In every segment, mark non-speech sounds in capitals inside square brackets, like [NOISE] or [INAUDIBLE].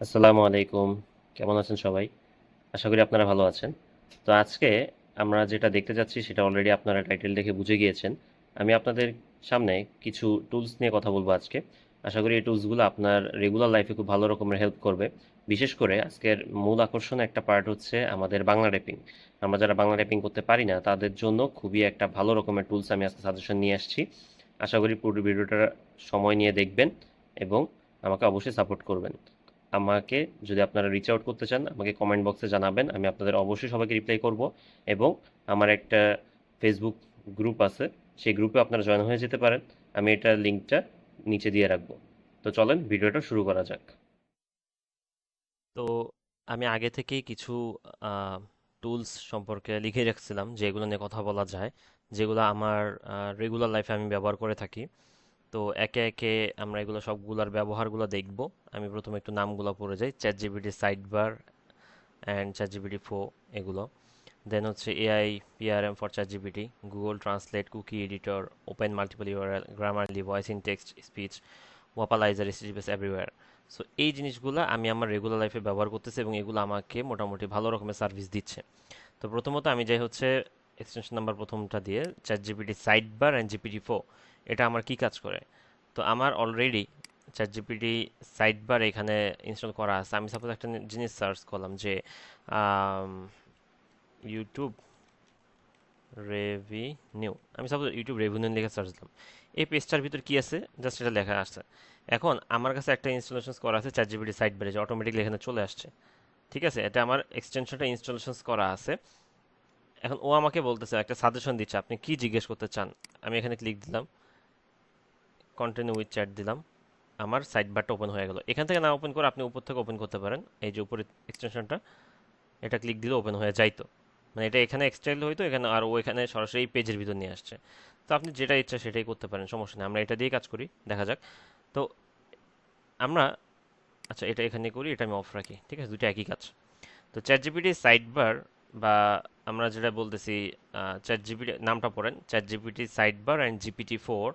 আসসালামু আলাইকুম। কেমন আছেন সবাই? আশা করি আপনারা ভালো আছেন। তো আজকে আমরা যেটা দেখতে যাচ্ছি সেটা অলরেডি আপনারা টাইটেল দেখে বুঝে গিয়েছেন। আমি আপনাদের সামনে কিছু টুলস নিয়ে কথা বলব আজকে। আশা করি এই টুলসগুলো আপনার রেগুলার লাইফে খুব ভালো রকমের হেল্প করবে। বিশেষ করে আজকের মূল আকর্ষণ একটা পার্ট হচ্ছে আমাদের বাংলা র্যাপিং আমরা যারা বাংলা র্যাপিং করতে পারি না, তাদের জন্য খুবই একটা ভালো রকমের টুলস আমি আজকে সাজেশন নিয়ে আসছি। আশা করি পুরো ভিডিওটা সময় নিয়ে দেখবেন এবং আমাকে অবশ্যই সাপোর্ট করবেন। আমাকে যদি আপনারা রিচ আউট করতে চান, আমাকে কমেন্ট বক্সে জানাবেন, আমি আপনাদের অবশ্যই সবাইকে রিপ্লাই করব এবং আমার একটা ফেসবুক গ্রুপ আছে, সেই গ্রুপে আপনারা জয়েন হয়ে যেতে পারেন, আমি এটার লিঙ্কটা নিচে দিয়ে রাখব। তো চলেন, ভিডিওটা শুরু করা যাক। তো আমি আগে থেকেই কিছু টুলস সম্পর্কে লিখে রাখছিলাম, যেগুলো নিয়ে কথা বলা যায়, যেগুলো আমার রেগুলার লাইফে আমি ব্যবহার করে থাকি। তো একে একে আমরা এগুলো সবগুলোর ব্যবহারগুলো দেখব। আমি প্রথমে একটু নামগুলো পড়ে যাই। Chat GPT side bar and chat GPT four এগুলো দেন হচ্ছে AI PRM for chat GPT Google translate cookie editor open multiple URL Grammarly voice in text speech Wappalyzer STPS everywhere so এই জিনিসগুলো আমি আমার রেগুলার লাইফে ব্যবহার করতেছি এবং এগুলো আমাকে মোটামুটি ভালো রকমের সার্ভিস দিচ্ছে। তো প্রথমত আমি যাই হচ্ছে এক্সটেনশন নাম্বার প্রথমটা দিয়ে chat GPT side bar and GPT four এটা আমার কি কাজ করে? তো আমার already chat GPT side bar এখানে ইনস্টল করা আছে। আমি সাপোজ একটা জিনিস সার্চ করলাম যে ইউটিউব রেভিনিউ আমি সাপোজ ইউটিউব রেভিনিউ লিখে সার্চ দিলাম। এই পেজটার ভিতর কি আছে? জাস্ট এটা লেখা আসছে এখন আমার কাছে একটা ইনস্টলেশন করা আছে চ্যাট জিপিটি সাইড বারে যে অটোমেটিকলি এখানে চলে আসছে। ঠিক আছে? এটা আমার এক্সটেনশনটা ইনস্টলেশন করা আছে। এখন ও আমাকে বলতেছে, একটা সাজেশন দিচ্ছে। আপনি কি জিজ্ঞেস করতে চান? আমি এখানে ক্লিক দিলাম। কন্টিনিউ উইথ চ্যাট দিলাম। আমার সাইড বারটা ওপেন হয়ে গেল। এখান থেকে না ওপেন করে আপনি উপর থেকে ওপেন করতে পারেন। এই যে উপরে এক্সটেনশনটা এটা ক্লিক দিলে ওপেন হয়ে যাইতো। মানে এটা এখানে এক্সটেন্ড হইতো, এখানে আর ও এখানে সরাসরি এই পেজের ভিতর নিয়ে আসছে। তো আপনি যেটা ইচ্ছা সেটাই করতে পারেন, সমস্যা নেই। আমরা এটা দিয়ে কাজ করি, দেখা যাক। তো আমরা আচ্ছা এটা এখানে করি, এটা আমি অফ রাখি। ঠিক আছে দুটো একই কাজ। তো চ্যাট জিপিটি সাইড বার বা আমরা যেটা বলতেছি চ্যাট জিপিটি নামটা পড়েন। Chat GPT side bar and GPT four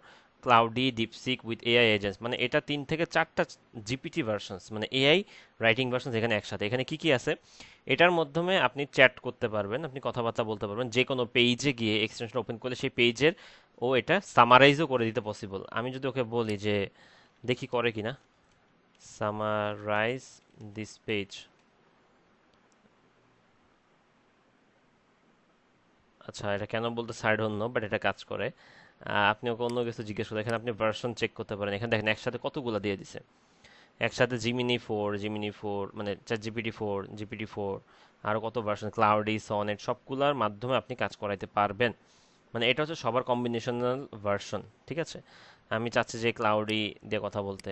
Claude DeepSeek with AI agents মানে এটা তিন থেকে চারটা জিপিটি ভার্সনস মানে এআই রাইটিং ভার্সনস এখানে একসাথে। এখানে কি কি আছে? এটার মাধ্যমে আপনি চ্যাট করতে পারবেন, আপনি কথাবার্তা বলতে পারবেন। যে কোনো পেজে গিয়ে এক্সটেনশন ওপেন করলে সেই পেজের ও এটা সামারাইজও করে দিতে পসিবল আমি যদি ওকে বলি যে, দেখি করে কি না সামারাইজ দিস পেজ আচ্ছা এটা কেন বলতে সাইড অন্য বাট এটা কাজ করে। আপনি ওকে অন্য কিছু জিজ্ঞেস করতে এখানে আপনি ভার্সন চেক করতে পারেন। এখানে দেখেন, একসাথে কতগুলো দিয়ে দিছে। একসাথে জিমিনি ফোর জিমিনি ফোর মানে চার জিপিটি ফোর জিপিটি ফোর আরও কত ভার্সন ক্লাউডি সনেট সবগুলোর মাধ্যমে আপনি কাজ করাইতে পারবেন। মানে এটা হচ্ছে সবার কম্বিনেশনাল ভার্সন ঠিক আছে? আমি চাচ্ছি যে ক্লাউডি দিয়ে কথা বলতে।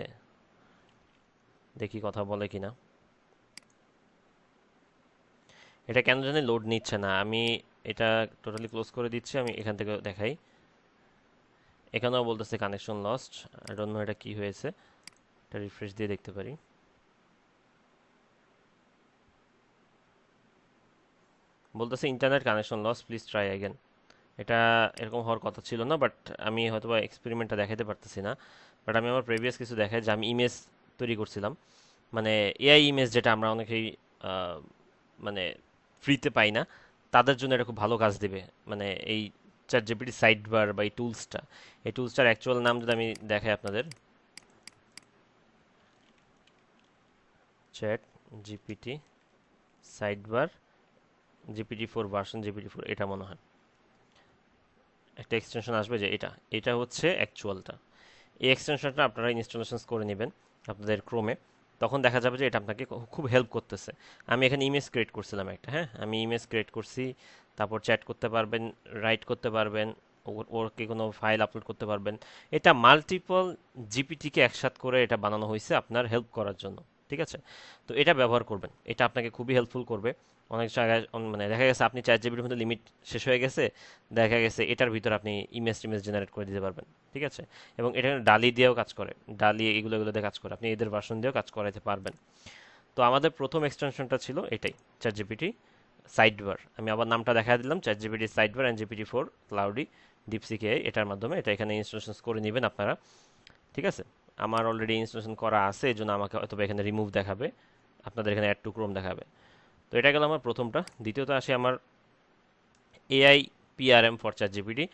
দেখি কথা বলে কি না এটা কেন জানি লোড নিচ্ছে না। আমি এটা টোটালি ক্লোজ করে দিচ্ছি, আমি এখান থেকে দেখাই। এখানেও বলতেছে connection lost I don't know এটা কি হয়েছে। এটা রিফ্রেশ দিয়ে দেখতে পারি। বলতেছে internet connection loss please try again এটা এরকম হওয়ার কথা ছিল না বাট আমি হয়তো বা এক্সপেরিমেন্টটা দেখাতে পারতেছি না। বাট আমি আমার প্রিভিয়াস কিছু দেখাই, যে আমি ইমেজ তৈরি করছিলাম। মানে এআই ইমেজ যেটা আমরা অনেকেই মানে ফ্রিতে পাই না, তাদের জন্য এটা খুব ভালো কাজ দেবে। মানে এই চ্যাট জিপিটি সাইড বার বা এই টুলসটা এই টুলসটার অ্যাকচুয়াল নাম যদি আমি দেখাই আপনাদের। Chat GPT side bar GPT four version GPT four এটা মনে হয়। একটা এক্সটেনশন আসবে যে এটা। এটা হচ্ছে অ্যাকচুয়ালটা এই এক্সটেনশনটা আপনারা ইনস্টলেশন করে নেবেন আপনাদের ক্রোমে তখন দেখা যাবে যে এটা আপনাকে খুব হেল্প করতেছে। আমি এখানে ইমেজ ক্রিয়েট করছিলাম একটা হ্যাঁ? আমি ইমেজ ক্রিয়েট করছি তারপর চ্যাট করতে পারবেন রাইট করতে পারবেন ওরকে কোনো ফাইল আপলোড করতে পারবেন। এটা মাল্টিপল জিপিটিকে একসাথ করে এটা বানানো হয়েছে আপনার হেল্প করার জন্য, ঠিক আছে? তো এটা ব্যবহার করবেন, এটা আপনাকে খুবই হেল্পফুল করবে। অনেক জায়গায় মানে দেখা গেছে আপনি চার জিবির মধ্যে লিমিট শেষ হয়ে গেছে, দেখা গেছে এটার ভিতর আপনি ইমেজ টিমেজ জেনারেট করে দিতে পারবেন, ঠিক আছে? এবং এটা ডালি দিয়েও কাজ করে ডালি এগুলো এগুলো দিয়ে কাজ করে, আপনি এদের ভার্সন দিয়েও কাজ করাইতে পারবেন। তো আমাদের প্রথম এক্সটেনশনটা ছিল এটাই চার জিপিটি সাইডবার আমি আবার নামটা দেখা দিলাম chat GPT sidebar and GPT four Claude ডিপসিকে এটার মাধ্যমে এটা এখানে ইনস্টলেশন করে নেবেন আপনারা। ঠিক আছে? আমার অলরেডি ইনস্টলেশন করা আছে এই জন্য আমাকে হয়তো এখানে রিমুভ দেখাবে, আপনাদের এখানে অ্যাড টু ক্রোম দেখাবে। তো এটা গেল আমার প্রথমটা। দ্বিতীয়ত আসি আমার AI PRM for chat GPT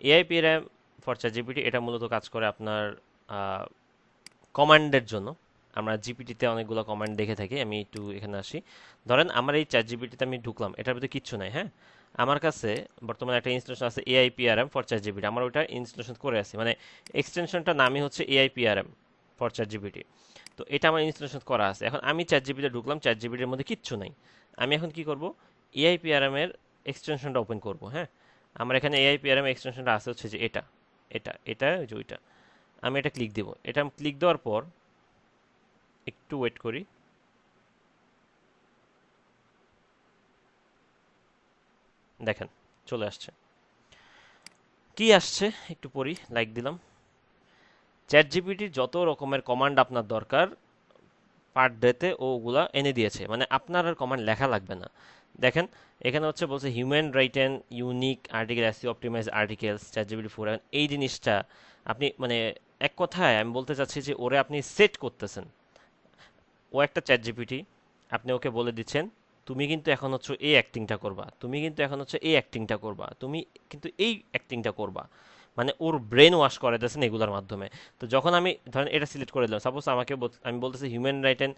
AI PRM for chat GPT এটা মূলত কাজ করে আপনার কমান্ডের জন্য। আমরা জিপিটিতে অনেকগুলো কমান্ড দেখে থাকি, আমি একটু এখানে আসি। ধরেন আমার এই চ্যাট জিপিটিতে আমি ঢুকলাম, এটার ভিতরে কিচ্ছু নাই হ্যাঁ? আমার কাছে বর্তমানে একটা ইনস্টলেশন আছে AI PRM for chat GPT আমার ওইটা ইনস্টলেশন করে আছি। মানে এক্সটেনশনটার নামই হচ্ছে AI PRM for chat GPT তো এটা আমার ইনস্টলেশন করা আছে। এখন আমি চ্যাট জিপিতে ঢুকলাম চ্যাট জিপিটির মধ্যে কিচ্ছু নাই। আমি এখন কি করব? এআই পিআরএম এর এক্সটেনশনটা ওপেন করব হ্যাঁ? আমার এখানে এআই পিআরএম এক্সটেনশনটা আছে হচ্ছে যে এটা এটা এটা ওইটা। আমি এটা ক্লিক দেবো। এটা ক্লিক দেওয়ার পর একটু ওয়েট করি। দেখেন, চলে আসছে। কি আসছে? একটু পড়ি লাইক দিলাম। চ্যাট জিপিটির যত রকমের কমান্ড আপনার দরকার পার ডেতে ওগুলা এনে দিয়েছে। মানে আপনার আর কমান্ড লেখা লাগবে না। দেখেন, এখানে হচ্ছে বলছে human write and unique article SEO optimize articles chat GPT four এই জিনিসটা আপনি মানে এক কথায় আমি বলতে চাচ্ছি যে ওরে আপনি সেট করতেছেন। ও একটা চ্যাট জিপিটি আপনি ওকে বলে দিচ্ছেন, তুমি কিন্তু এখন হচ্ছে এই অ্যাক্টিংটা করবা, তুমি কিন্তু এখন হচ্ছে এই অ্যাক্টিংটা করবা, তুমি কিন্তু এই অ্যাক্টিংটা করবা। মানে ওর ব্রেন ওয়াশ করে দিয়েছেন এগুলোর মাধ্যমে। তো যখন আমি, ধরেন এটা সিলেক্ট করে দিলাম সাপোজ আমাকে আমি বলতেছি হিউম্যান রাইট অ্যান্ড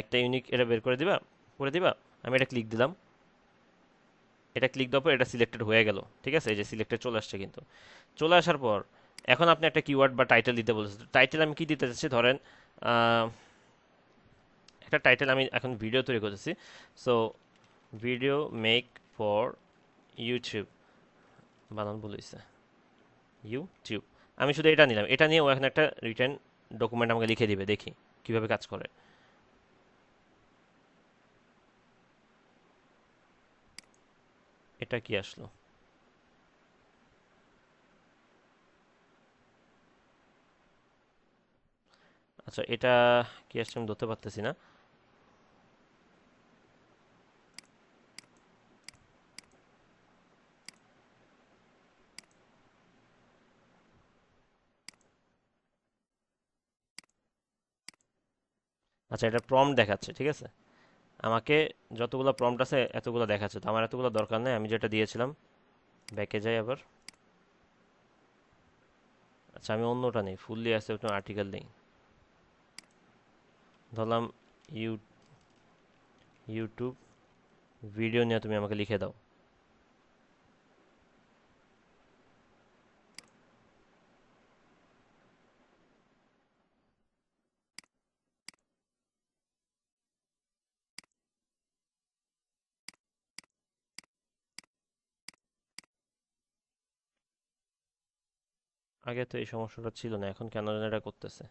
একটা ইউনিক এটা বের করে দিবা করে দিবা? আমি এটা ক্লিক দিলাম। এটা ক্লিক দেওয়ার পর এটা সিলেক্টেড হয়ে গেল, ঠিক আছে? এই যে সিলেক্টেড চলে আসছে কিন্তু। চলে আসার পর, এখন আপনি একটা কিওয়ার্ড বা টাইটেল দিতে বলেছেন টাইটেল আমি কি দিতে চাচ্ছি? ধরেন একটা টাইটেল আমি এখন ভিডিও তৈরি করতেছি। So video make for YouTube বানান বলেছে ইউটিউব আমি শুধু এটা নিলাম। এটা নিয়ে ও এখন একটা রিটার্ন ডকুমেন্ট আমাকে লিখে দিবে, দেখি কীভাবে কাজ করে। এটা কি আসলো? আচ্ছা এটা কি আসছে আমি ধরতে পারতেছি না। আচ্ছা এটা প্রম্পট দেখাচ্ছে, ঠিক আছে? আমাকে যতগুলো প্রম্পট আছে, এতগুলো দেখাচ্ছে। তো আমার এতগুলো দরকার নেই, আমি যেটা দিয়েছিলাম, ব্যাকে যাই আবার। আচ্ছা আমি অন্যটা নেই ফুললি আছে ওটা আর্টিকেল নেই। ধরলাম ইউ ইউটিউব ভিডিও নিয়ে তুমি আমাকে লিখে দাও। আগে তো এই সমস্যাটা ছিল না, এখন কেন এটা করতেছে।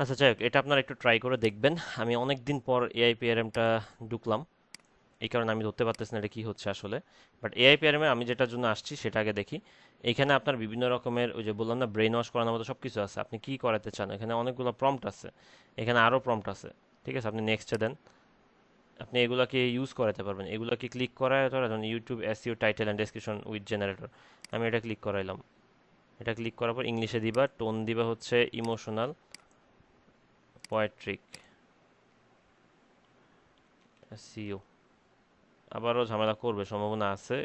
আচ্ছা যাই হোক, এটা আপনারা একটু ট্রাই করে দেখবেন। আমি অনেক দিন পর এআই পিআরএমটা ঢুকলাম। এই কারণে আমি ধরতে পারতেছি না এটা কী হচ্ছে আসলে। বাট এআই পিআরএমে আমি যেটার জন্য আসছি সেটা আগে দেখি। এখানে আপনার বিভিন্ন রকমের ওই যে বললাম না ব্রেন ওয়াশ করানোর মতো সব কিছু আছে। আপনি কি করাতে চান? এখানে অনেকগুলো প্রম্পট আছে। এখানে আরও প্রম্পট আছে। ঠিক আছে? আপনি নেক্সটে দেন। আপনি এগুলোকে ইউজ করাতে পারবেন। এগুলোকে ক্লিক করায় ধরা যেমন YouTube SEO title and description with generator আমি এটা ক্লিক করাইলাম। এটা ক্লিক করার পর ইংলিশে দিবা টোন দিবা হচ্ছে ইমোশনাল পোয়েট্রিক সিও আবারও ঝামেলা করবে, সম্ভাবনা আছে।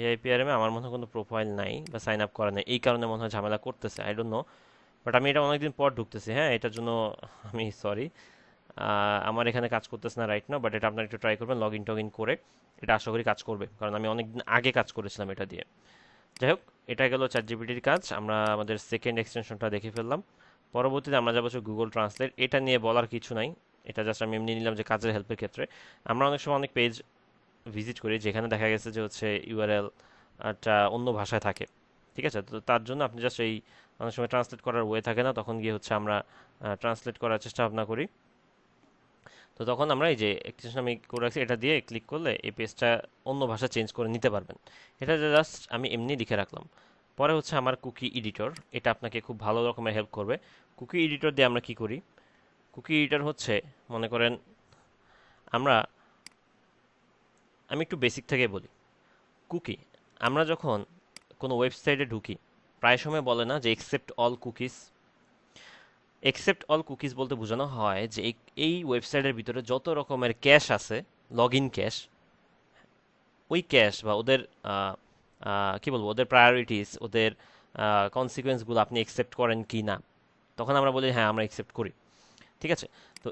এআইপিআরএমে আমার মনে হয় কোনো প্রোফাইল নাই বা সাইন আপ করা নেই। এই কারণে মনে হয় ঝামেলা করতেছে আই ডোন্ট নো বাট আমি এটা অনেকদিন পর ঢুকতেছি হ্যাঁ? এটার জন্য [LAUGHS] আমি সরি আমার এখানে কাজ করতেছে না রাইট না বাট এটা আপনারা একটু ট্রাই করবেন লগ ইন টগ ইন করে এটা আশা করি কাজ করবে। কারণ আমি অনেকদিন আগে কাজ করেছিলাম এটা দিয়ে। যাই হোক, এটা গেল চ্যাট জিপিটির কাজ, আমরা আমাদের সেকেন্ড এক্সটেনশনটা দেখে ফেললাম। পরবর্তীতে আমরা যাব গুগল ট্রান্সলেট এটা নিয়ে বলার কিছু নাই। এটা জাস্ট আমি এমনি নিলাম যে কাজের হেল্পের ক্ষেত্রে। আমরা অনেক সময় অনেক পেজ ভিজিট করি যেখানে দেখা গেছে যে হচ্ছে ইউআরএল টা অন্য ভাষায় থাকে। ঠিক আছে? তো তার জন্য আপনি জাস্ট এই অনেক সময় ট্রান্সলেট করার ওয়ে থাকে না, তখন গিয়ে হচ্ছে আমরা ট্রান্সলেট করার চেষ্টা ভাবনা করি। তো তখন আমরা এই যে এক্সটেনশন আমি করে রাখছি, এটা দিয়ে ক্লিক করলে এই পেজটা অন্য ভাষা চেঞ্জ করে নিতে পারবেন। এটা জাস্ট আমি এমনি লিখে রাখলাম। পরে হচ্ছে আমার কুকি এডিটর এটা আপনাকে খুব ভালো রকমের হেল্প করবে। কুকি এডিটর দিয়ে আমরা কি করি? কুকি এডিটর হচ্ছে, মনে করেন, আমরা, আমি একটু বেসিক থেকে বলি। কুকি, আমরা যখন কোনো ওয়েবসাইটে ঢুকি, প্রায় সময় বলে না যে accept all cookies accept all cookies বলতে বোঝানো হয় যে এই- ওয়েবসাইটের ভিতরে যত রকমের ক্যাশ আছে লগ ইন ক্যাশ ওই ক্যাশ বা ওদের কি বলব, ওদের প্রায়োরিটিস ওদের কনসিকুয়েন্সগুলো আপনি একসেপ্ট করেন কি না তখন আমরা বলি হ্যাঁ আমরা একসেপ্ট করি। ঠিক আছে? তো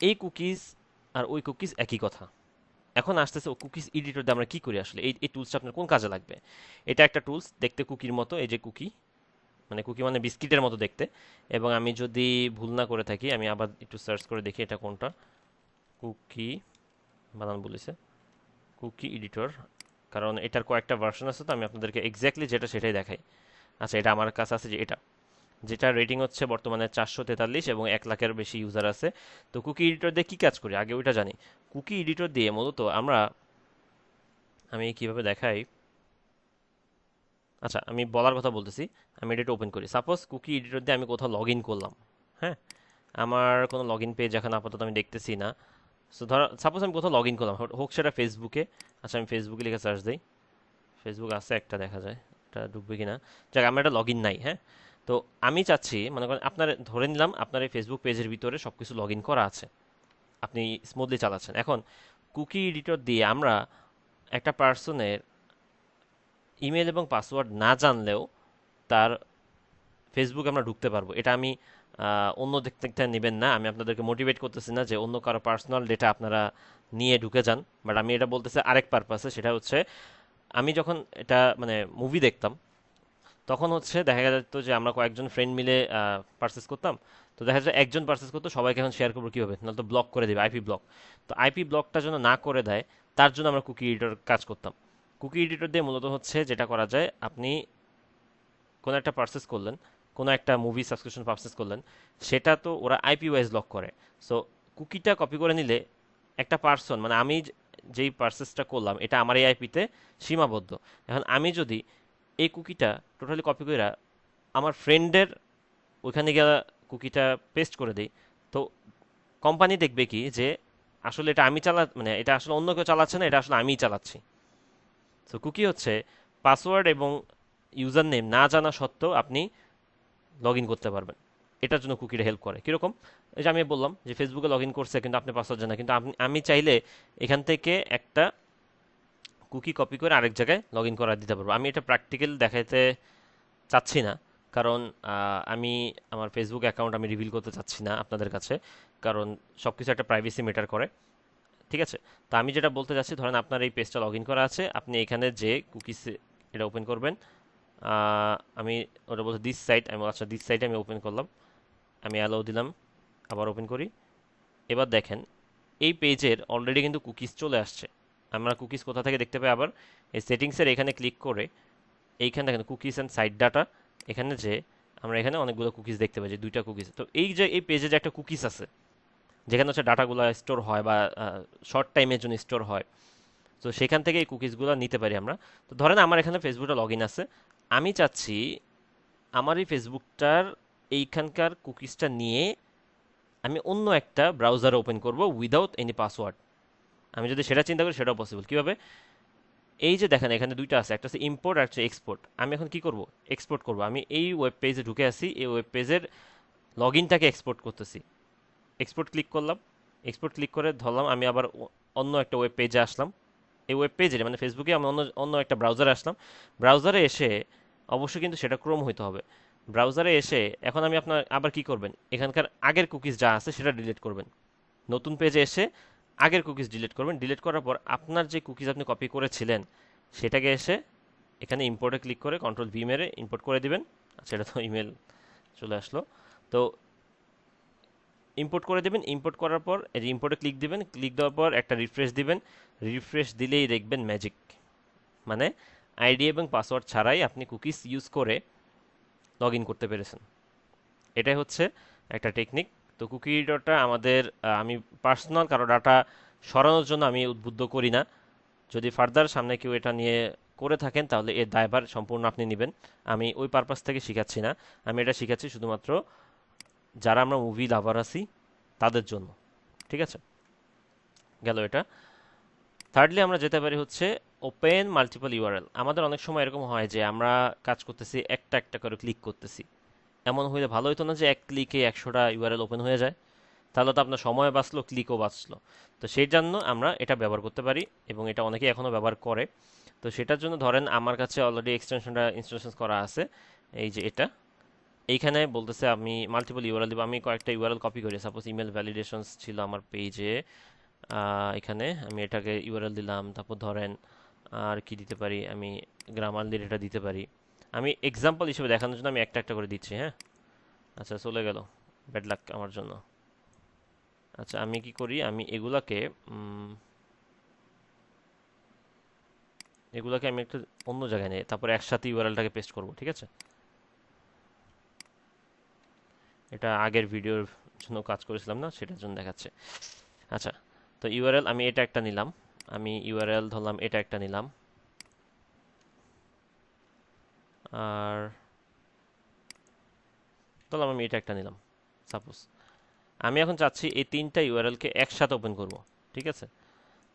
এই কুকিজ আর ওই কুকিজ একই কথা। এখন আসতেছে ও কুকিজ এডিটর দিয়ে আমরা কি করি আসলে? এই এই টুলসটা আপনার কোন কাজে লাগবে? এটা একটা টুলস দেখতে কুকির মতো, এই যে কুকি। মানে কুকি মানে বিস্কিটের মতো দেখতে। এবং আমি যদি ভুল না করে থাকি, আমি আবার একটু সার্চ করে দেখি এটা কোনটা। কুকি, বানান বলেছে। কুকি এডিটর, কারণ এটার কয়েকটা ভার্সন আছে, তো আমি আপনাদেরকে এক্স্যাক্টলি যেটা সেটাই দেখাই। আচ্ছা এটা আমার কাছে আছে যে এটা। যেটা রেটিং হচ্ছে বর্তমানে চারশো তেতাল্লিশ এবং এক লাখের বেশি ইউজার আছে। তো কুকি এডিটর দিয়ে কী কাজ করি? আগে ওইটা জানি। কুকি এডিটর দিয়ে মূলত আমরা, আমি কীভাবে দেখাই? আচ্ছা আমি বলার কথা বলতেছি, আমি এটা ওপেন করি। সাপোজ কুকি এডিটর দিয়ে আমি কোথাও লগ করলাম হ্যাঁ? আমার কোনো লগ ইন পেজ এখন আপাতত আমি দেখতেছি না। সো ধর সাপোজ আমি কোথাও লগ ইন করলাম, হোক- সেটা ফেসবুকে আচ্ছা আমি ফেসবুকে লিখে সার্চ দিই। ফেসবুক আছে একটা দেখা যায় এটা ঢুকবে কিনা? যাক, আমার একটা লগ ইন নাই হ্যাঁ? তো আমি চাচ্ছি, মনে করেন আপনার, ধরে নিলাম আপনার এই ফেসবুক পেজের ভিতরে সব কিছু লগ করা আছে। আপনি স্মুথলি চালাচ্ছেন। এখন কুকি এডিটর দিয়ে আমরা একটা পার্সনের ইমেল এবং পাসওয়ার্ড না জানলেও তার ফেসবুক আমরা ঢুকতে পারব। এটা আমি অন্য দিক থেকে নেবেন না। আমি আপনাদেরকে মোটিভেট করতেছি না যে অন্য কারও পার্সোনাল ডেটা আপনারা নিয়ে ঢুকে যান। বাট আমি এটা বলতেছি আরেক পারপাসে সেটা হচ্ছে, আমি যখন এটা মানে মুভি দেখতাম তখন হচ্ছে দেখা যেত যে আমরা কয়েকজন ফ্রেন্ড মিলে পারচেস করতাম। তো দেখা যায় একজন পারচেস করতো, সবাইকে এখন শেয়ার করব কীভাবে? নাহলে তো ব্লক করে দেবে আইপি ব্লক তো আইপি ব্লকটা যেন না করে দেয়, তার জন্য আমরা কুকি এডিটর কাজ করতাম। কুকি এডিটর দিয়ে মূলত হচ্ছে যেটা করা যায়, আপনি কোনো একটা পার্সেস করলেন, কোনো একটা মুভি সাবস্ক্রিপশন পারচেস করলেন, সেটা তো ওরা আইপি ওয়াইজ লক করে। সো কুকিটা কপি করে নিলে একটা পার্সন মানে আমি যেই পারচেসটা করলাম, এটা আমার এই আইপিতে সীমাবদ্ধ। এখন আমি যদি এই কুকিটা টোটালি কপি করে আমার ফ্রেন্ডের ওইখানে গিয়ে কুকিটা পেস্ট করে দিই। তো কোম্পানি দেখবে কি যে আসলে এটা আমি চালা মানে এটা আসলে অন্য কেউ চালাচ্ছে না, এটা আসলে আমিই চালাচ্ছি। তো কুকি হচ্ছে পাসওয়ার্ড এবং ইউজার নেম না জানা সত্ত্বেও আপনি লগ করতে পারবেন। এটার জন্য কুকিটা হেল্প করে। কীরকম? এই যে আমি বললাম যে ফেসবুকে লগ করছে কিন্তু আপনি পাসওয়ার্ড জানা কিন্তু আপনি, আমি চাইলে এখান থেকে একটা কুকি কপি করে আরেক জায়গায় লগ ইন করা দিতে পারব। আমি এটা প্র্যাকটিক্যাল দেখাইতে চাচ্ছি না, কারণ আমি আমার ফেসবুক অ্যাকাউন্ট আমি রিভিল করতে চাচ্ছি না আপনাদের কাছে, কারণ সব কিছু একটা প্রাইভেসি মেটার করে, ঠিক আছে? তো আমি যেটা বলতে চাচ্ছি, ধরেন আপনার এই পেজটা লগ ইন করা আছে, আপনি এখানে যে কুকিস এটা ওপেন করবেন আমি ওটা বলতে দিস সাইট আমি আচ্ছা দিস সাইটে আমি ওপেন করলাম, আমি অ্যালাউ দিলাম, আবার ওপেন করি। এবার দেখেন, এই পেজের অলরেডি কিন্তু কুকিজ চলে আসছে। আমরা কুকিজ কোথা থেকে দেখতে পাই আবার? এই সেটিংসের এখানে ক্লিক করে এইখানে দেখেন কুকিজ অ্যান্ড সাইড ডাটা এখানে যে আমরা এখানে অনেকগুলো কুকিজ দেখতে পাই, যে দুইটা কুকিজ তো এই যে, এই পেজে যে একটা কুকিজ আছে, যেখানে হচ্ছে ডাটাগুলো স্টোর হয় বা শর্ট টাইমের জন্য স্টোর হয়, তো সেখান থেকে এই কুকিজগুলো নিতে পারি আমরা। তো ধরেন আমার এখানে ফেসবুকটা লগ আছে। আমি চাচ্ছি আমার এই ফেসবুকটার এইখানকার কুকিজটা নিয়ে আমি অন্য একটা ব্রাউজার ওপেন করব উইদাউট এনি পাসওয়ার্ড আমি যদি সেটা চিন্তা করি, সেটাও পসিবল কীভাবে? এই যে দেখেন, এখানে দুইটা আছে। একটা হচ্ছে ইম্পোর্ট আর হচ্ছে এক্সপোর্ট আমি এখন কি করব? এক্সপোর্ট করব। আমি এই ওয়েব পেজে ঢুকে আসি এই ওয়েব পেজের লগ ইনটাকে এক্সপোর্ট করতেছি। এক্সপোর্ট ক্লিক করলাম। এক্সপোর্ট ক্লিক করে ধরলাম, আমি আবার অন্য একটা ওয়েব পেজে আসলাম। এই ওয়েব পেজে মানে ফেসবুকে আমি অন্য অন্য একটা ব্রাউজারে আসলাম। ব্রাউজারে এসে অবশ্যই কিন্তু সেটা ক্রোম হইতে হবে। ব্রাউজারে এসে এখন আমি আপনার, আবার কি করবেন? এখানকার আগের কুকিজ যা আছে, সেটা ডিলিট করবেন। নতুন পেজে এসে আগের কুকিজ ডিলিট করবেন। ডিলিট করার পর আপনার যে কুকিজ আপনি কপি করেছিলেন, সেটাকে এসে এখানে ইম্পোর্টে ক্লিক করে কন্ট্রোল ভি মেরে ইম্পোর্ট করে দিবেন। আচ্ছা এটা তো ইমেল চলে আসলো। তো ইম্পোর্ট করে দেবেন। ইম্পোর্ট করার পর এই ইম্পোর্টে ক্লিক দিবেন ক্লিক দেওয়ার পর একটা রিফ্রেশ দিবেন। রিফ্রেশ দিলেই দেখবেন ম্যাজিক মানে আইডি এবং পাসওয়ার্ড ছাড়াই আপনি কুকিজ ইউজ করে লগ করতে পেরেছেন। এটাই হচ্ছে একটা টেকনিক তো কুকি ডাটা আমাদের আমি পার্সোনাল কারও ডাটা সরানোর জন্য আমি উদ্বুদ্ধ করি না। যদি ফার্দার সামনে কেউ এটা নিয়ে করে থাকেন, তাহলে এর দায়ভার সম্পূর্ণ আপনি নেবেন। আমি ওই পারপাস থেকে শিখাচ্ছি না। আমি এটা শিখাচ্ছি শুধুমাত্র যারা আমরা মুভি লাভার আছি, তাদের জন্য। ঠিক আছে? গেল এটা। থার্ডলি আমরা যেতে পারি হচ্ছে ওপেন মাল্টিপল ইউআরএল আমাদের অনেক সময় এরকম হয় যে আমরা কাজ করতেছি, একটা একটা করে ক্লিক করতেছি। এমন হইলে ভালো হতো না যে এক ক্লিকে একশোটা ইউআরএল ওপেন হয়ে যায়। তাহলে তো আপনার সময় বাঁচলো ক্লিকও বাঁচলো। তো সেই জন্য আমরা এটা ব্যবহার করতে পারি এবং এটা অনেকেই এখনও ব্যবহার করে। তো সেটার জন্য ধরেন আমার কাছে অলরেডি এক্সটেনশনটা ইনস্টলেশন করা আছে। এই যে এটা। এইখানে বলতেছে আমি মাল্টিপল ইউআরএল দিব। আমি কয়েকটা ইউআরএল কপি করি। সাপোজ ইমেল ভ্যালিডেশনস ছিল আমার পেজে এখানে আমি এটাকে ইউআরএল দিলাম। তারপর ধরেন আর কি দিতে পারি? আমি গ্রামার গ্রামারলির এটা দিতে পারি। আমি এক্সাম্পল হিসেবে দেখানোর জন্য আমি একটা একটা করে দিচ্ছি হ্যাঁ? আচ্ছা চলে গেল। ব্যাড লাক আমার জন্য। আচ্ছা আমি কি করি? আমি এগুলাকে এগুলাকে আমি একটু অন্য জায়গায় নিয়ে, তারপরে একসাথে ইউআরএলটাকে পেস্ট করব, ঠিক আছে? এটা আগের ভিডিওর জন্য কাজ করেছিলাম না, সেটার জন্য দেখাচ্ছে। আচ্ছা তো ইউআরএল আমি এটা একটা নিলাম। আমি ইউআরএল ধরলাম, এটা একটা নিলাম। আর ধরলাম আমি এটা একটা নিলাম সাপোজ আমি এখন চাচ্ছি এই তিনটা ইউআরএলকে একসাথে ওপেন করব, ঠিক আছে?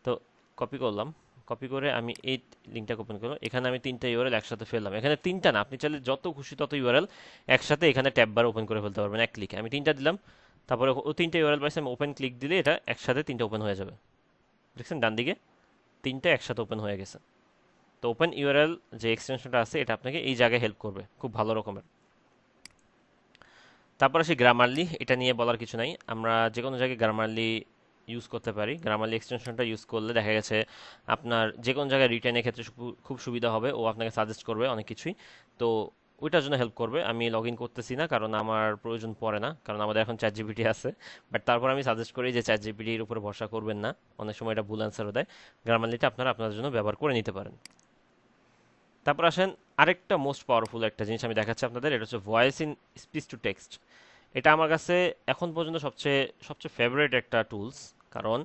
তো কপি করলাম কপি করে আমি এই লিঙ্কটাকে ওপেন করলাম, এখানে আমি তিনটা ইউআরএল একসাথে ফেললাম। এখানে তিনটা না, আপনি চাইলে যত খুশি তত ইউআরএল একসাথে এখানে ট্যাব বার ওপেন করে ফেলতে পারবেন, এক ক্লিকে আমি তিনটা দিলাম, তারপরে ও তিনটা ইউআরএল পাইছে, আমি ওপেন ক্লিক দিলে এটা একসাথে তিনটা ওপেন হয়ে যাবে। দেখছেন ডান দিকে তিনটা একসাথে ওপেন হয়ে গেছে। তো ওপেন ইউআরএল যে এক্সটেনশনটা আছে, এটা আপনাকে এই জায়গায় হেল্প করবে। খুব ভালো রকমের। তারপর আসি গ্রামারলি এটা নিয়ে বলার কিছু নাই। আমরা যে কোনো জায়গায় গ্রামারলি ইউজ করতে পারি। গ্রামারলি এক্সটেনশনটা ইউজ করলে দেখা গেছে আপনার যে কোনো জায়গায় রিটার্নের ক্ষেত্রে খুব সুবিধা হবে। ও আপনাকে সাজেস্ট করবে অনেক কিছুই। তো ওইটার জন্য হেল্প করবে। আমি লগ ইন করতেছি না, কারণ আমার প্রয়োজন পড়ে না, কারণ আমাদের এখন চ্যাট জিপিটি আছে। বাট তারপর আমি সাজেস্ট করি যে চ্যাট জিপিটির উপরে ভরসা করবেন না। অনেক সময় এটা ভুল অ্যান্সারও দেয়। গ্রামারলিটা আপনারা আপনাদের জন্য ব্যবহার করে নিতে পারেন। তারপর আসেন আরেকটা মোস্ট পাওয়ারফুল একটা জিনিস আমি দেখাচ্ছি আপনাদের, এটা হচ্ছে voice in speech to text এটা আমার কাছে এখন পর্যন্ত সবচেয়ে সবচেয়ে ফেভারিট একটা টুলস কারণ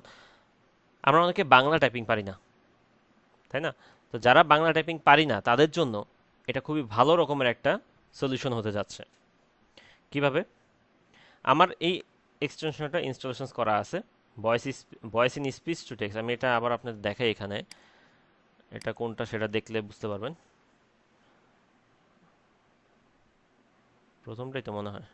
আমরা অনেকে বাংলা টাইপিং পারি না, তাই না? তো যারা বাংলা টাইপিং পারি না, তাদের জন্য এটা খুবই ভালো রকমের একটা সলিউশন হতে যাচ্ছে। কীভাবে? আমার এই এক্সটেনশনটা ইনস্টলেশন করা আছে voice voice in speech to text আমি এটা আবার আপনাদের দেখাই এখানে। এটা কোনটা সেটা দেখলে বুঝতে পারবেন। প্রথমটাই তো মনে হয়।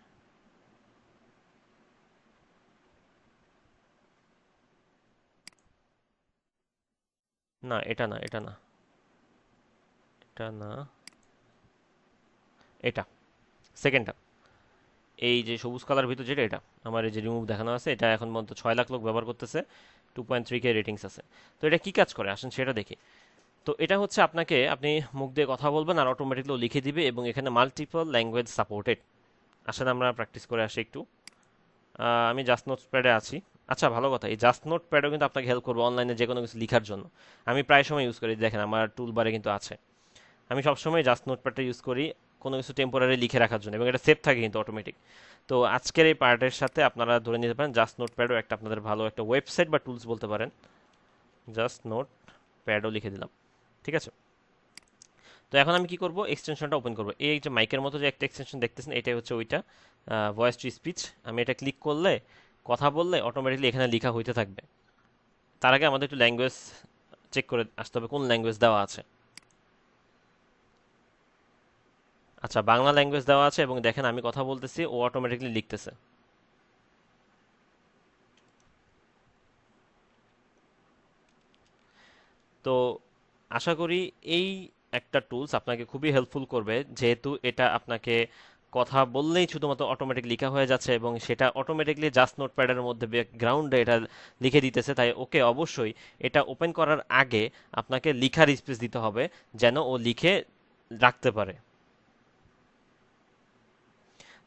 না, এটা না এটা না। এটা না। এটা। সেকেন্ডটা। এই যে সবুজ কালার ভিতর যেটা, এটা। আমার এই যে রিমুভ দেখানো আছে, এটা এখন পর্যন্ত ছয় লাখ লোক ব্যবহার করতেছে। Two point three K ratings আছে। তো এটা কি কাজ করে? আসেন সেটা দেখি। তো এটা হচ্ছে আপনাকে আপনি মুখ দিয়ে কথা বলবেন আর অটোমেটিকলি লিখে দিবে এবং এখানে মাল্টিপল ল্যাঙ্গুয়েজ সাপোর্টেড আসলে আমরা প্র্যাকটিস করে আসি একটু। আমি জাস্ট নোটস প্যাডে আছি। আচ্ছা ভালো কথা। এই জাস্ট নোট প্যাডও কিন্তু আপনাকে হেল্প করবে অনলাইনে যে কোনো কিছু লেখার জন্য। আমি প্রায় সময় ইউজ করি। দেখেন, আমার টুল বারে কিন্তু আছে। আমি সবসময় জাস্ট নোট প্যাডটা ইউজ করি কোনো কিছু টেম্পোরারি লিখে রাখার জন্য এবং এটা সেভ থাকে কিন্তু অটোমেটিক তো আজকের এই পার্টের সাথে আপনারা ধরে নিতে পারেন জাস্ট নোট প্যাডও একটা আপনাদের ভালো একটা ওয়েবসাইট বা টুলস বলতে পারেন। জাস্ট নোট প্যাডও লিখে দিলাম। ঠিক আছে? তো এখন আমি কি করব? এক্সটেনশনটা ওপেন করব। এই যে মাইকের মতো যে একটা এক্সটেনশন দেখতেছেন, এটাই হচ্ছে ওইটা ভয়েস টু স্পিচ আমি এটা ক্লিক করলে, কথা বললে অটোমেটিকলি এখানে লেখা হইতে থাকবে। তার আগে আমাদের একটু ল্যাঙ্গুয়েজ চেক করে আসতে হবে, কোন ল্যাঙ্গুয়েজ দেওয়া আছে। আচ্ছা বাংলা ল্যাঙ্গুয়েজ দেওয়া আছে এবং দেখেন আমি কথা বলতেছি, ও অটোমেটিকলি লিখতেছে। তো আশা করি এই একটা টুলস আপনাকে খুবই হেল্পফুল করবে। যেহেতু এটা আপনাকে কথা বললেই শুধুমাত্র অটোমেটিক লেখা হয়ে যাচ্ছে এবং সেটা অটোমেটিকলি জাস্ট নোটপ্যাডের মধ্যে ব্যাকগ্রাউন্ডে এটা লিখে দিতেছে, তাই ওকে অবশ্যই এটা ওপেন করার আগে আপনাকে লিখার স্পেস দিতে হবে যেন ও লিখে রাখতে পারে।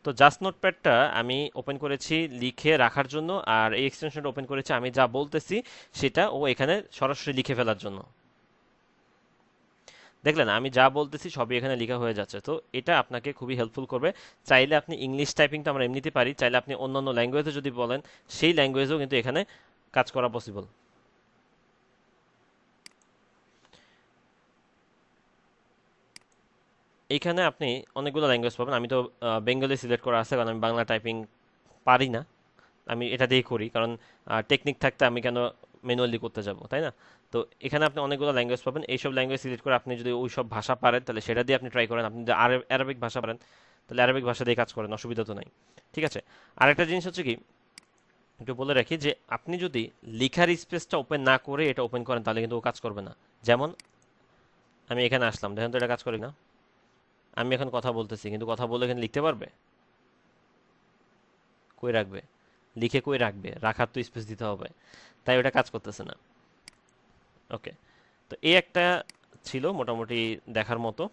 তো জাস্ট নোটপ্যাডটা আমি ওপেন করেছি লিখে রাখার জন্য, আর এই এক্সটেনশনটা ওপেন করেছি আমি যা বলতেছি সেটা ও এখানে সরাসরি লিখে ফেলার জন্য। দেখলেন, আমি যা বলতেছি সবই এখানে লেখা হয়ে যাচ্ছে। তো এটা আপনাকে খুবই হেল্পফুল করবে। চাইলে আপনি ইংলিশ টাইপিং তো আমরা এমনিতে পারি, চাইলে আপনি অন্যান্য ল্যাঙ্গুয়েজে যদি বলেন, সেই ল্যাঙ্গুয়েজেও কিন্তু এখানে কাজ করা পসিবল এইখানে আপনি অনেকগুলো ল্যাঙ্গুয়েজ পাবেন। আমি তো বেঙ্গলি সিলেক্ট করা আছে, কারণ আমি বাংলা টাইপিং পারি না। আমি এটা দিয়েই করি, কারণ টেকনিক থাকতে আমি কেন ম্যানুয়ালি করতে যাব, তাই না? তো এখানে আপনি অনেকগুলো ল্যাঙ্গুয়েজ পাবেন। এইসব ল্যাঙ্গুয়েজ সিলেক্ট করে আপনি যদি ওই সব ভাষা পারেন, তাহলে সেটা দিয়ে আপনি ট্রাই করেন। আপনি যদি আরব- অ্যারাবিক ভাষা পারেন, তাহলে অ্যারাবিক ভাষা দিয়ে কাজ করেন, অসুবিধা তো নাই। ঠিক আছে? আরেকটা জিনিস হচ্ছে কি, একটু বলে রাখি যে আপনি যদি লেখার স্পেসটা ওপেন না করে এটা ওপেন করেন, তাহলে কিন্তু ও কাজ করবে না। যেমন, আমি এখানে আসলাম। দেখেন তো এটা কাজ করি না। আমি এখন কথা বলতেছি, কিন্তু কথা বলে এখানে লিখতে পারবে? কই রাখবে? লিখে কই রাখবে? রাখার তো স্পেস দিতে হবে। তাই ওটা কাজ করতেছে না। ওকে তো এই একটা ছিল মোটামুটি দেখার মতো।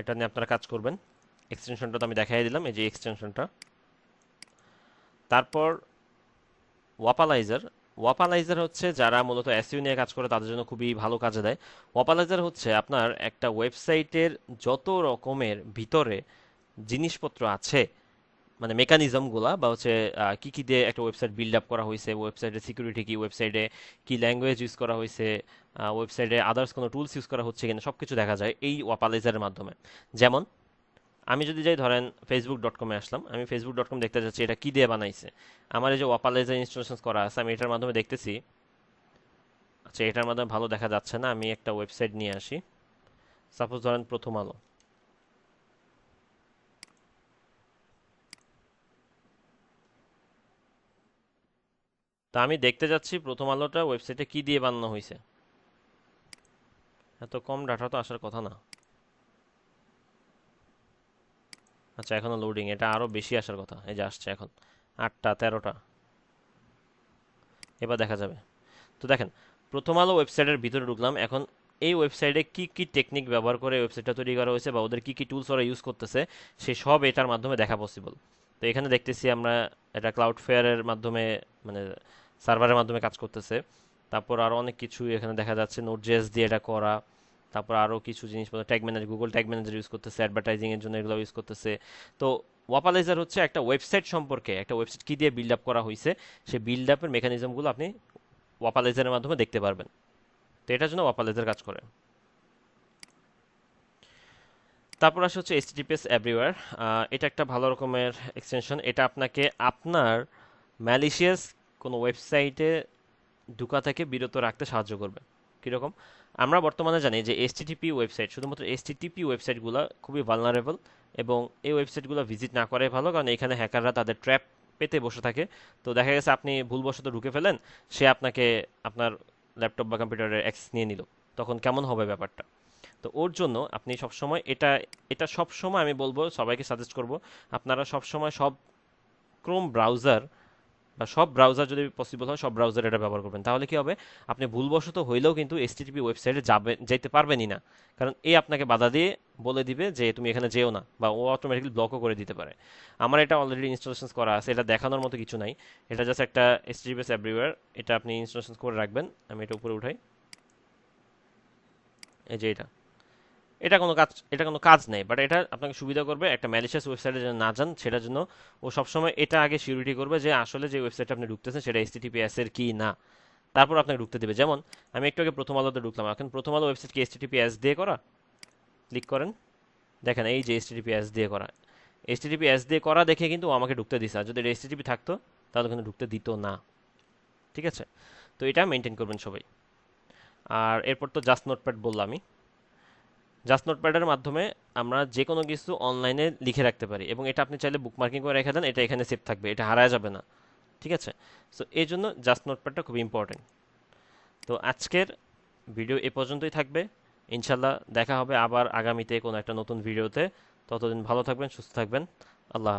এটা নিয়ে আপনারা কাজ করবেন। এক্সটেনশনটা তো আমি দেখাই দিলাম, এই যে এক্সটেনশনটা তারপর ওয়াপালাইজার ওয়াপালাইজার হচ্ছে যারা মূলত এসইও নিয়ে কাজ করে, তাদের জন্য খুবই ভালো কাজে দেয়। ওয়াপালাইজার হচ্ছে আপনার একটা ওয়েবসাইটের যত রকমের ভিতরে জিনিসপত্র আছে মানে মেকানিজমগুলা বা হচ্ছে কি কি দিয়ে একটা ওয়েবসাইট বিল্ড আপ করা হয়েছে ওয়েবসাইটের সিকিউরিটি কি ওয়েবসাইটে কি ল্যাঙ্গুয়েজ ইউজ করা হয়েছে ওয়েবসাইটে আদার্স কোনো টুলস ইউজ করা হচ্ছে কিনা সব কিছু দেখা যায় এই ওয়াপালাইজারের মাধ্যমে। যেমন, আমি যদি যাই ধরেন ফেসবুক ডট কমে আসলাম, আমি ফেসবুক ডট কম দেখতে যাচ্ছি এটা কি দিয়ে বানাইছে। আমার এই যে ওয়াপালাইজার ইনস্টলেশন করা আছে, আমি এটার মাধ্যমে দেখতেছি আচ্ছা এটার মাধ্যমে ভালো দেখা যাচ্ছে না, আমি একটা ওয়েবসাইট নিয়ে আসি। সাপোজ ধরেন প্রথম আলো। তা আমি দেখতে যাচ্ছি প্রথম আলোটা ওয়েবসাইটে কি দিয়ে বানানো হয়েছে। এত কম ডাটা তো আসার কথা না। আচ্ছা এখনও লোডিং এটা আরও বেশি আসার কথা। এই যে আসছে এখন, আটটা, তেরোটা। এবার দেখা যাবে। তো দেখেন, প্রথম আলো ওয়েবসাইটের ভিতরে ঢুকলাম। এখন এই ওয়েবসাইটে কি কি টেকনিক ব্যবহার করে ওয়েবসাইটটা তৈরি করা হয়েছে বা ওদের কি কি টুলস ওরা ইউজ করতেছে, সে সব এটার মাধ্যমে দেখা পসিবল তো এখানে দেখতেছি আমরা এটা ক্লাউড ফেয়ারের মাধ্যমে মানে সার্ভারের মাধ্যমে কাজ করতেছে। তারপর আরও অনেক কিছু এখানে দেখা যাচ্ছে নোট জেএস দিয়ে এটা করা। তারপর আরও কিছু জিনিসপত্র tag manager Google tag manager use করতেছে অ্যাডভার্টাইজিং এর জন্য এগুলো ইউজ করতেছে। তো ওয়াপালাইজার হচ্ছে একটা ওয়েবসাইট সম্পর্কে, একটা ওয়েবসাইট কী দিয়ে বিল্ড আপ করা হয়েছে সেই বিল্ড আপের মেকানিজমগুলো আপনি ওয়াপালাইজারের মাধ্যমে দেখতে পারবেন। তো এটার জন্য ওয়াপালাইজার কাজ করে। তারপর আসে হচ্ছে এইচটিটিপিএস এভরিওয়্যার এটা একটা ভালো রকমের এক্সটেনশন এটা আপনাকে আপনার ম্যালিশিয়াস কোনো ওয়েবসাইটে ঢুকা থেকে বিরত রাখতে সাহায্য করবে। কীরকম? আমরা বর্তমানে জানি যে এইচটিটিপি ওয়েবসাইট শুধুমাত্র এইচটিটিপি ওয়েবসাইটগুলো খুবই ভালনারেবল এবং এই ওয়েবসাইটগুলো ভিজিট না করাই ভালো, কারণ এখানে হ্যাকাররা তাদের ট্র্যাপ পেতে বসে থাকে। তো দেখা গেছে আপনি ভুলবশত ঢুকে ফেলেন, সে আপনাকে আপনার ল্যাপটপ বা কম্পিউটারের অ্যাক্সেস নিয়ে নিল। তখন কেমন হবে ব্যাপারটা? তো ওর জন্য আপনি সবসময় এটা এটা সবসময় আমি বলব, সবাইকে সাজেস্ট করব, আপনারা সবসময় সব ক্রোম ব্রাউজার বা সব ব্রাউজার যদি পসিবল হয়, সব ব্রাউজার এটা ব্যবহার করবেন। তাহলে কি হবে? আপনি ভুলবশত হইলেও কিন্তু এইচটিটিপি ওয়েবসাইটে যাবে যেতে পারবেনই না। কারণ এ আপনাকে বাধা দিয়ে বলে দিবে যে তুমি এখানে যেও না বা ও অটোমেটিক্যালি ব্লকও করে দিতে পারে। আমার এটা অলরেডি ইনস্টলেশন করা আছে, এটা দেখানোর মতো কিছু নাই। এটা জাস্ট একটা এইচটিটিপিএস এভরিওয়্যার এটা আপনি ইনস্টলেশন করে রাখবেন। আমি এটা উপরে উঠাই। এই যে এটা। এটা কোনো কাজ, এটা কোনো কাজ নেই বাট এটা আপনাকে সুবিধা করবে একটা ম্যালিশিয়াস ওয়েবসাইটে যেন না যান, সেটার জন্য ও সবসময় এটা আগে সিউরিটি করবে যে আসলে যে ওয়েবসাইটে আপনি ঢুকতেছেন সেটা এইচটিটিপিএস এর কি না। তারপর আপনাকে ঢুকতে দেবে। যেমন, আমি একটু আগে প্রথম আলোতে ঢুকলাম, এখন প্রথম আলো ওয়েবসাইট কি এইচটিটিপিএস দিয়ে করা? ক্লিক করেন। দেখেন, এই যে এইচটিটিপিএস দিয়ে করা। এইচটিটিপিএস দিয়ে করা দেখে কিন্তু ও আমাকে ঢুকতে দিছে। আর যদি এইচটিটিপি থাকতো, তাহলে কিন্তু ঢুকতে দিত না। ঠিক আছে? তো এটা মেনটেন করবেন সবাই। আর এরপর তো জাস্ট নোটপ্যাড বললাম আমি জাস্ট নোটপ্যাডের মাধ্যমে আমরা যে কোনো কিছু অনলাইনে লিখে রাখতে পারি এবং এটা আপনি চাইলে বুকমার্কিং করে রেখে দেন, এটা এখানে সেভ থাকবে, এটা হারায় যাবে না। ঠিক আছে? সো এই জন্য জাস্ট নোটপ্যাডটা খুব ইম্পর্টেন্ট তো আজকের ভিডিও এ পর্যন্তই থাকবে। ইনশাল্লাহ দেখা হবে আবার আগামীতে কোনো একটা নতুন ভিডিওতে ততদিন ভালো থাকবেন, সুস্থ থাকবেন। আল্লাহ।